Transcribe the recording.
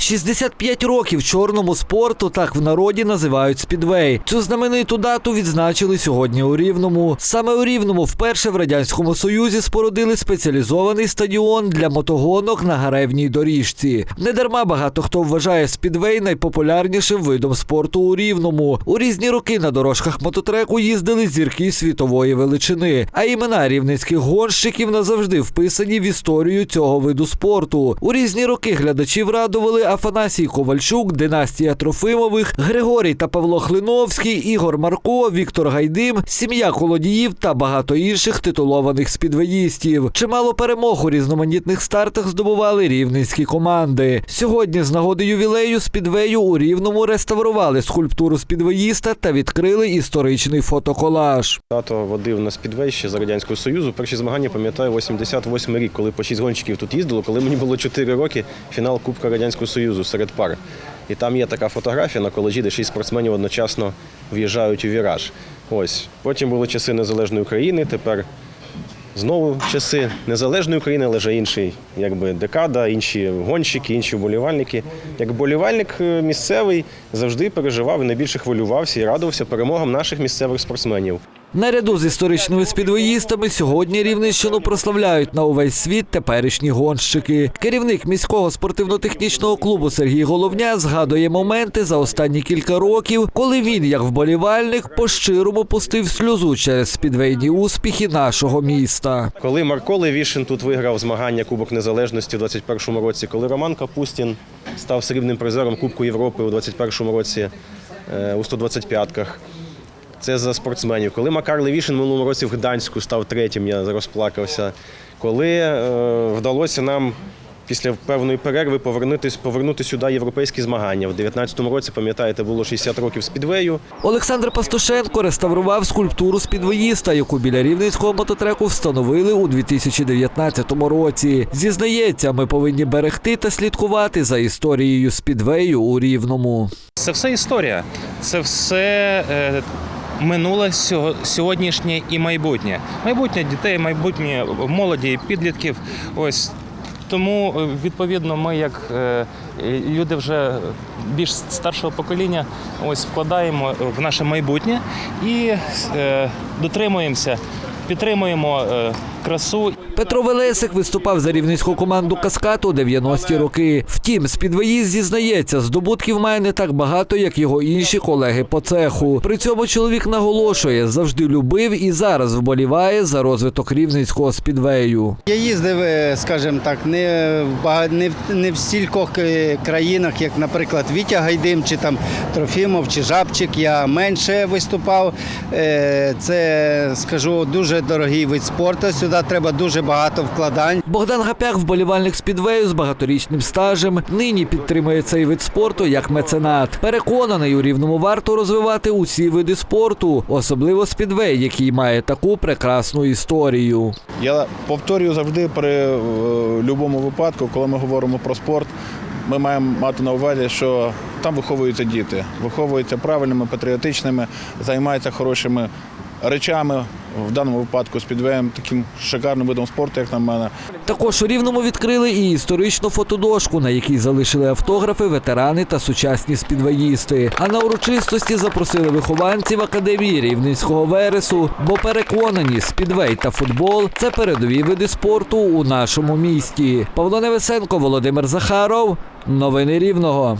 65 років чорному спорту так в народі називають спідвей. Цю знамениту дату відзначили сьогодні у Рівному. Саме у Рівному вперше в радянському союзі спорудили спеціалізований стадіон для мотогонок на гаревній доріжці. Недарма багато хто вважає спідвей найпопулярнішим видом спорту у Рівному. У різні роки на дорожках мототреку їздили зірки світової величини, а імена рівненських гонщиків назавжди вписані в історію цього виду спорту. У різні роки глядачів радували Афанасій Ковальчук, династія Трофимових, Григорій та Павло Хлиновський, Ігор Марко, Віктор Гайдим, сім'я Колодіїв та багато інших титулованих спідвеїстів. Чимало перемог у різноманітних стартах здобували рівненські команди. Сьогодні з нагоди ювілею спідвею у Рівному реставрували скульптуру спідвеїста та відкрили історичний фотоколаж. Тато водив на спідвей ще за Радянського Союзу. Перші змагання пам'ятаю 88 рік, коли по 6 гонщиків тут їздило. Коли мені було 4 роки, фінал Кубка Радянського Союзу серед пар. І там є така фотографія на коледжі, де 6 спортсменів одночасно в'їжджають у віраж. Ось. Потім були часи Незалежної України, тепер знову часи Незалежної України, але вже інший, якби декада, інші гонщики, інші вболівальники. Як вболівальник е, місцевий завжди переживав і найбільше хвилювався і радувався перемогам наших місцевих спортсменів. Наряду з історичними спідвоїстами сьогодні Рівненщину прославляють на увесь світ теперішні гонщики. Керівник міського спортивно-технічного клубу Сергій Головня згадує моменти за останні кілька років, коли він, як вболівальник, по-щирому пустив сльозу через спідвейні успіхи нашого міста. Коли Марко Левішин тут виграв змагання Кубок Незалежності у 21-му році, коли Роман Капустін став срібним призером Кубку Європи у 21-му році е, у 125-ках. Це за спортсменів. Коли Макар Левішин минулому році в Гданську став третім, я розплакався. Коли е, вдалося нам після певної перерви повернутися повернути сюди європейські змагання. В 19-му році, пам'ятаєте, було 60 років спідвею. Олександр Пастушенко реставрував скульптуру спідвоїста, яку біля рівненського мототреку встановили у 2019 році. Зізнається, ми повинні берегти та слідкувати за історією спідвею у Рівному. Це все історія, це все е, минуле, сього- сьогоднішнє і майбутнє. Майбутнє дітей, майбутнє молоді, підлітків. Ось тому, е, відповідно, ми, як е, люди вже більш старшого покоління, ось вкладаємо в наше майбутнє і е, дотримуємося, підтримуємо красу Петро Велесик виступав за рівненську команду Каскад у 90-ті роки. Втім, спідвоїст зізнається, здобутків має не так багато, як його інші колеги по цеху. При цьому чоловік наголошує, завжди любив і зараз вболіває за розвиток рівненського спідвею. Я їздив, е, скажімо так, не в бага- не в не в стількох е, країнах, як, наприклад, Вітя Гайдим, чи там Трофімов, чи Жабчик. Я менше виступав. Е, Це скажу дуже дорогий вид спорту. Сюди треба дуже багато вкладань. Богдан Гапяк, вболівальник спідвею з багаторічним стажем, нині підтримує цей вид спорту як меценат. Переконаний, у рівному варто розвивати усі види спорту, особливо спідвей, який має таку прекрасну історію. Я повторюю завжди при е, будь-якому випадку, коли ми говоримо про спорт, ми маємо мати на увазі, що там виховуються діти, виховуються правильними, патріотичними, займаються хорошими речами. В даному випадку спідвеєм таким шикарним видом спорту, як на мене. Також у Рівному відкрили і історичну фотодошку, на якій залишили автографи, ветерани та сучасні спідвеїсти. А на урочистості запросили вихованців академії рівненського вересу, бо переконані, спідвей та футбол це передові види спорту у нашому місті. Павло Невесенко, Володимир Захаров. Новини Рівного.